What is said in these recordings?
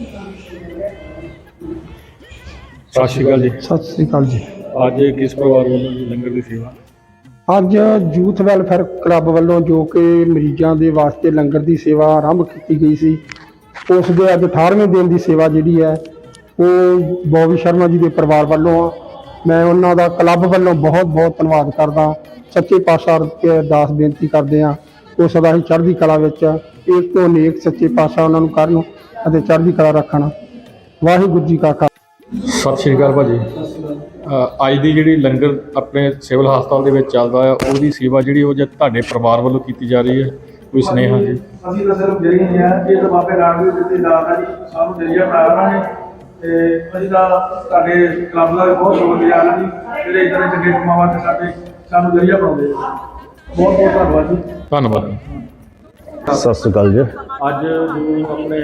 ਸਤਿ ਸ਼੍ਰੀ ਅਕਾਲ ਜੀ। ਸਤਿ ਸ੍ਰੀ ਅਕਾਲ ਜੀ। ਅੱਜ ਕਿਸ ਪਰਿਵਾਰ ਵੱਲੋਂ ਜੀ ਲੰਗਰ ਦੀ ਸੇਵਾ? ਅੱਜ ਯੂਥ ਵੈਲਫੇਅਰ ਕਲੱਬ ਵੱਲੋਂ ਜੋ ਕਿ ਮਰੀਜ਼ਾਂ ਦੇ ਵਾਸਤੇ ਲੰਗਰ ਦੀ ਸੇਵਾ ਆਰੰਭ ਕੀਤੀ ਗਈ ਸੀ ਉਸ ਦੇ ਅੱਜ 18ਵੇਂ ਦਿਨ ਦੀ ਸੇਵਾ ਜਿਹੜੀ ਹੈ ਉਹ ਬੋਬੀ ਸ਼ਰਮਾ ਜੀ ਦੇ ਪਰਿਵਾਰ ਵੱਲੋਂ ਆ। ਮੈਂ ਉਹਨਾਂ ਦਾ ਕਲੱਬ ਵੱਲੋਂ ਬਹੁਤ ਬਹੁਤ ਧੰਨਵਾਦ ਕਰਦਾ ਸੱਚੇ ਪਾਤਸ਼ਾਹ ਅੱਗੇ ਅਰਦਾਸ ਬੇਨਤੀ ਕਰਦੇ ਆ ਉਹ ਸਦਾ ਹੀ ਚੜ੍ਹਦੀ ਕਲਾ ਵਿੱਚ ਇੱਕ ਤੋਂ ਨੇਕ ਸੱਚੇ ਪਾਤਸ਼ਾਹ ਉਹਨਾਂ ਨੂੰ ਕਰਨ। ਅਤੇ ਚੜ੍ਹਦੀ ਕਲਾ ਰੱਖਣ। ਵਾਹਿਗੁਰੂ ਜੀ ਕਾ ਖਾਲਸਾ। ਸਤਿ ਸ਼੍ਰੀ ਅਕਾਲ ਭਾਜੀ। ਅ, ਅੱਜ ਦੀ ਜਿਹੜੀ ਲੰਗਰ ਆਪਣੇ ਸਿਵਲ ਹਸਪਤਾਲ ਦੇ ਵਿੱਚ ਚੱਲਦਾ ਆ ਉਹਦੀ ਸੇਵਾ ਜਿਹੜੀ ਉਹ ਜੇ ਤੁਹਾਡੇ ਪਰਿਵਾਰ ਵੱਲੋਂ ਕੀਤੀ ਜਾ ਰਹੀ ਹੈ ਕੋਈ ਸਨੇਹਾ ਜੀ? ਅਸੀਂ ਤਾਂ ਸਿਰਫ ਜਰੀਏ ਹੀ ਆ ਇਹ ਤਾਂ ਬਾਬੇ ਨਾਨਕ ਦੀ ਦਿੱਤੀ ਦਾਤ ਆ ਜੀ ਸਾਨੂੰ ਜਰੀਆ ਬਣਾਇਆ ਉਹਨਾਂ ਨੇ ਤੇ ਅਸੀਂ ਤਾਂ ਸਾਡੇ ਕਲੱਬ ਦਾ ਵੀ ਬਹੁਤ ਸ਼ੁਕਰਗੁਜ਼ਾਰ ਹਾਂ ਜੀ ਜਿਹੜੇ ਇਦਾਂ ਦੇ ਚੰਗੇ ਕੰਮਾਂ ਵਾਸਤੇ ਸਾਡੇ ਸਾਨੂੰ ਜਰੀਆ ਬਣਾਉਂਦੇ ਆ। ਬਹੁਤ ਬਹੁਤ ਧੰਨਵਾਦ ਜੀ। ਧੰਨਵਾਦ। ਸਤਿ ਸ਼੍ਰੀ ਅਕਾਲ ਜੀ। ਅੱਜ ਜੋ ਆਪਣੇ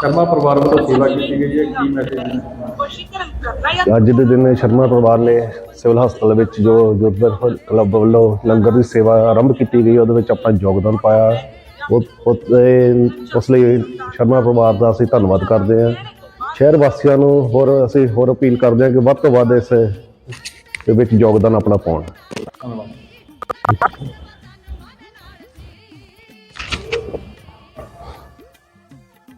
ਸ਼ਰਮਾ ਪਰਿਵਾਰ ਵੱਲੋਂ ਸੇਵਾ ਕੀਤੀ ਗਈ ਹੈ। ਕੀ ਮੈਸੇਜ ਹੈ। ਅੱਜ ਦੇ ਦਿਨ ਸ਼ਰਮਾ ਪਰਿਵਾਰ ਨੇ ਸਿਵਲ ਹਸਪਤਾਲ ਵਿੱਚ ਜੋ ਯੂਥ ਕਲੱਬ ਵੱਲੋਂ ਲੰਗਰ ਦੀ ਸੇਵਾ ਆਰੰਭ ਕੀਤੀ ਗਈ ਉਹਦੇ ਵਿੱਚ ਆਪਣਾ ਯੋਗਦਾਨ ਪਾਇਆ। ਉਹ ਉਸ ਲਈ ਸ਼ਰਮਾ ਪਰਿਵਾਰ ਦਾ ਅਸੀਂ ਧੰਨਵਾਦ ਕਰਦੇ ਹਾਂ। ਸ਼ਹਿਰ ਵਾਸੀਆਂ ਨੂੰ ਹੋਰ ਅਸੀਂ ਹੋਰ ਅਪੀਲ ਕਰਦੇ ਹਾਂ ਕਿ ਵੱਧ ਤੋਂ ਵੱਧ ਇਸ ਦੇ ਵਿੱਚ ਯੋਗਦਾਨ ਆਪਣਾ ਪਾਉਣ। ਧੰਨਵਾਦ।